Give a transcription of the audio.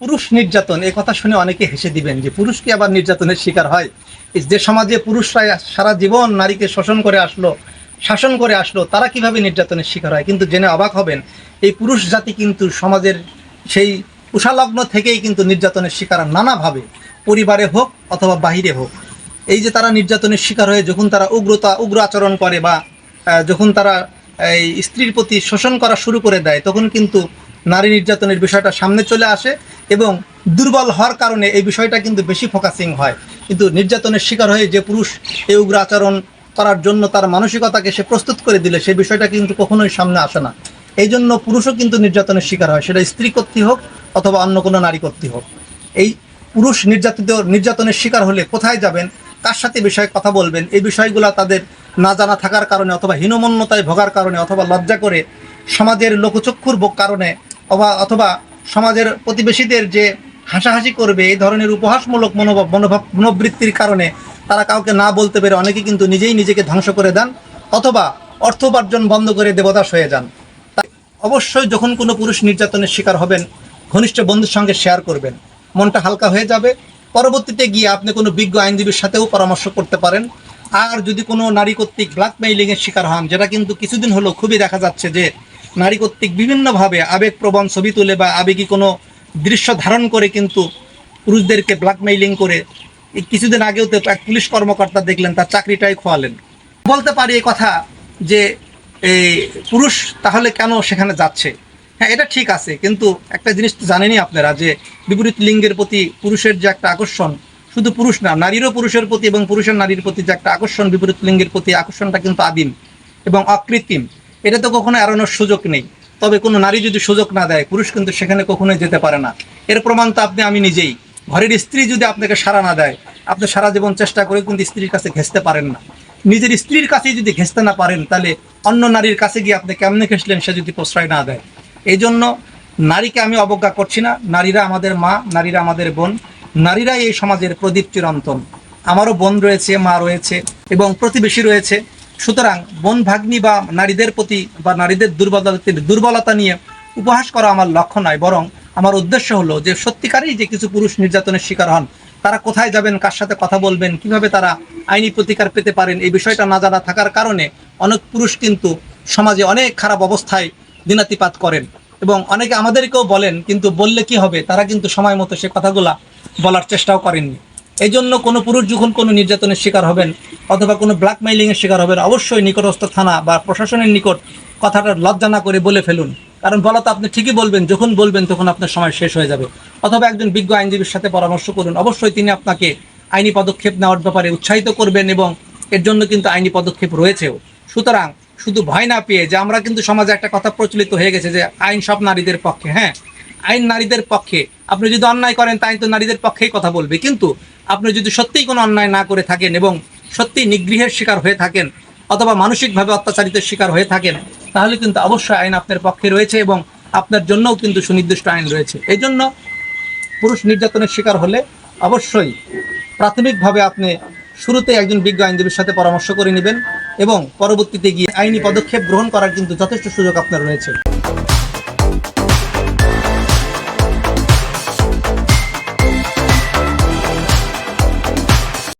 পুরুষ নির্যাতন এই কথা শুনে অনেকে হেসে দিবেন যে পুরুষ কি আবার নির্যাতনের শিকার হয়? যে সমাজে পুরুষরা সারা জীবন নারীকে শোষণ করে আসলো, শাসন করে আসলো, তারা কীভাবে নির্যাতনের শিকার হয়? কিন্তু জেনে অবাক হবেন, এই পুরুষ জাতি কিন্তু সমাজের সেই উষালগ্ন থেকেই কিন্তু নির্যাতনের শিকার নানাভাবে, পরিবারে হোক অথবা বাহিরে হোক। এই যে তারা নির্যাতনের শিকার হয়ে যখন তারা উগ্রতা, উগ্র আচরণ করে বা যখন তারা এই স্ত্রীর প্রতি শোষণ করা শুরু করে দেয়, তখন কিন্তু নারী নির্যাতনের বিষয়টা সামনে চলে আসে। এবং দুর্বল হওয়ার কারণে এই বিষয়টা কিন্তু বেশি ফোকাসিং হয়। কিন্তু নির্যাতনের শিকার হয়ে যে পুরুষ এই উগ্র আচরণ করার জন্য তার মানসিকতাকে সে প্রস্তুত করে দিলে সেই বিষয়টা কিন্তু কখনোই সামনে আসে না। এই জন্য পুরুষও কিন্তু নির্যাতনের শিকার হয়, সেটা স্ত্রী কর্তৃক হোক অথবা অন্য কোনো নারী কর্তৃক হোক। এই পুরুষ নির্যাতিত, নির্যাতনের শিকার হলে কোথায় যাবেন, কার সাথে বিষয়ে কথা বলবেন, এই বিষয়গুলো তাদের না জানা থাকার কারণে অথবা হীনমন্যতায় ভোগার কারণে অথবা লজ্জা করে সমাজের লোকচক্ষুর কারণে অথবা সমাজের প্রতিবেশীদের যে হাসাহাসি করবে, এই ধরনের উপহাসমূলক মনোভাব মনোভাব, মনোবৃত্তির কারণে তারা কাউকে না বলতে পেরে অনেকে কিন্তু নিজেই নিজেকে ধ্বংস করে দেন অথবা অর্থ উপার্জন বন্ধ করে দেবদাস হয়ে যান। অবশ্যই যখন কোনো পুরুষ নির্যাতনের শিকার হবেন, ঘনিষ্ঠ বন্ধুর সঙ্গে শেয়ার করবেন। মনটা হালকা হয়ে যাবে। পরবর্তীতে গিয়ে আপনি কোনো বিজ্ঞ আইনজীবীর সাথেও পরামর্শ করতে পারেন। আর যদি কোনো নারী কর্তৃক ব্ল্যাকমেইলিংয়ের শিকার হন, যেটা কিন্তু কিছুদিন হলো খুবই দেখা যাচ্ছে যে নারী কর্তৃক বিভিন্নভাবে আবেগপ্রবণ ছবি তুলে বা আবেগী কোনো দৃশ্য ধারণ করে কিন্তু পুরুষদেরকে ব্ল্যাকমেইলিং করে কিছুদিন আগেও তো এক পুলিশ কর্মকর্তা দেখলেন, তার চাকরিটাই খোয়ালেন। বলতে পারি এই কথা যে এই পুরুষ তাহলে কেন সেখানে যাচ্ছে? হ্যাঁ এটা ঠিক আছে, কিন্তু একটা জিনিস তো জানেনই আপনারা যে, বিপরীত লিঙ্গের প্রতি পুরুষের যে একটা আকর্ষণ, শুধু পুরুষ না, নারীরও পুরুষের প্রতি এবং পুরুষের নারীর প্রতি যে একটা আকর্ষণ, বিপরীত লিঙ্গের প্রতি আকর্ষণটা কিন্তু আদিম এবং অকৃত্রিম। এটা তো কখনো এড়ানোর সুযোগ নেই। তবে কোনো নারী যদি সুযোগ না দেয়, পুরুষ কিন্তু সেখানে কখনোই যেতে পারে না। এর প্রমাণ তো আপনি আমি নিজেই। ঘরের স্ত্রী যদি আপনাকে সাড়া না দেয়, আপনি সারা জীবন চেষ্টা করে কিন্তু স্ত্রীর কাছে ঘেঁচতে পারেন না। নিজের স্ত্রীর কাছেই যদি ঘেঁচতে না পারেন, তাহলে অন্য নারীর কাছে গিয়ে আপনি কেমনে ঘেঁচলেন সে যদি প্রশ্রয় না দেয়? এই জন্য নারীকে আমি অবজ্ঞা করছি না। নারীরা আমাদের মা, নারীরা আমাদের বোন, নারীরাই এই সমাজের প্রদীপ চিরন্তন। আমারও বোন রয়েছে, মা রয়েছে এবং প্রতিবেশী রয়েছে। সুতরাং বোন ভাগ্নি বা নারীদের প্রতি বা নারীদের দুর্বলতা দুর্বলতা নিয়ে উপহাস করা আমার লক্ষ্য নয়, বরং আমার উদ্দেশ্য হলো যে সত্যিকারেই যে কিছু পুরুষ নির্যাতনের শিকার হন, তারা কোথায় যাবেন, কার সাথে কথা বলবেন, কীভাবে তারা আইনি প্রতিকার পেতে পারেন, এই বিষয়টা না জানা থাকার কারণে অনেক পুরুষ কিন্তু সমাজে অনেক খারাপ অবস্থায় দিনাতিপাত করেন। এবং অনেকে আমাদেরকেও বলেন, কিন্তু বললে কি হবে? তারা কিন্তু সময় মতো সে কথাগুলা বলার চেষ্টাও করেননি। এই জন্য কোনো পুরুষ যখন কোনো নির্যাতনের শিকার হবেন অথবা কোনো ব্ল্যাকমেইলিংয়ের শিকার হবেন, অবশ্যই নিকটস্থ থানা বা প্রশাসনের নিকট কথাটা লজ্জা না করে বলে ফেলুন। কারণ বলা তো আপনি ঠিকই বলবেন, যখন বলবেন তখন আপনার সময় শেষ হয়ে যাবে। অথবা একজন বিজ্ঞ আইনজীবীর সাথে পরামর্শ করুন, অবশ্যই তিনি আপনাকে আইনি পদক্ষেপ নেওয়ার ব্যাপারে উৎসাহিত করবেন এবং এর জন্য কিন্তু আইনি পদক্ষেপ রয়েছেও। সুতরাং শুধু ভয় না পেয়ে যে আমরা কিন্তু সমাজে একটা কথা প্রচলিত হয়ে গেছে যে আইন সব নারীদের পক্ষে হ্যাঁ? আইন নারীদের পক্ষে। আপনি যদি অন্যায় করেন, তাই তো নারীদের পক্ষেই কথা বলবে। কিন্তু আপনি যদি সত্যিই কোনো অন্যায় না করে থাকেন এবং সত্যিই নিগৃহের শিকার হয়ে থাকেন অথবা মানসিকভাবে অত্যাচারিতের শিকার হয়ে থাকেন, তাহলে কিন্তু অবশ্যই আইন আপনার পক্ষে রয়েছে এবং আপনার জন্যও কিন্তু সুনির্দিষ্ট আইন রয়েছে। এই জন্য পুরুষ নির্যাতনের শিকার হলে অবশ্যই প্রাথমিকভাবে আপনি শুরুতে একজন বিজ্ঞ আইনজীবীর সাথে পরামর্শ করে নেবেন এবং পরবর্তীতে গিয়ে আইনি পদক্ষেপ গ্রহণ করার কিন্তু যথেষ্ট সুযোগ আপনার রয়েছে।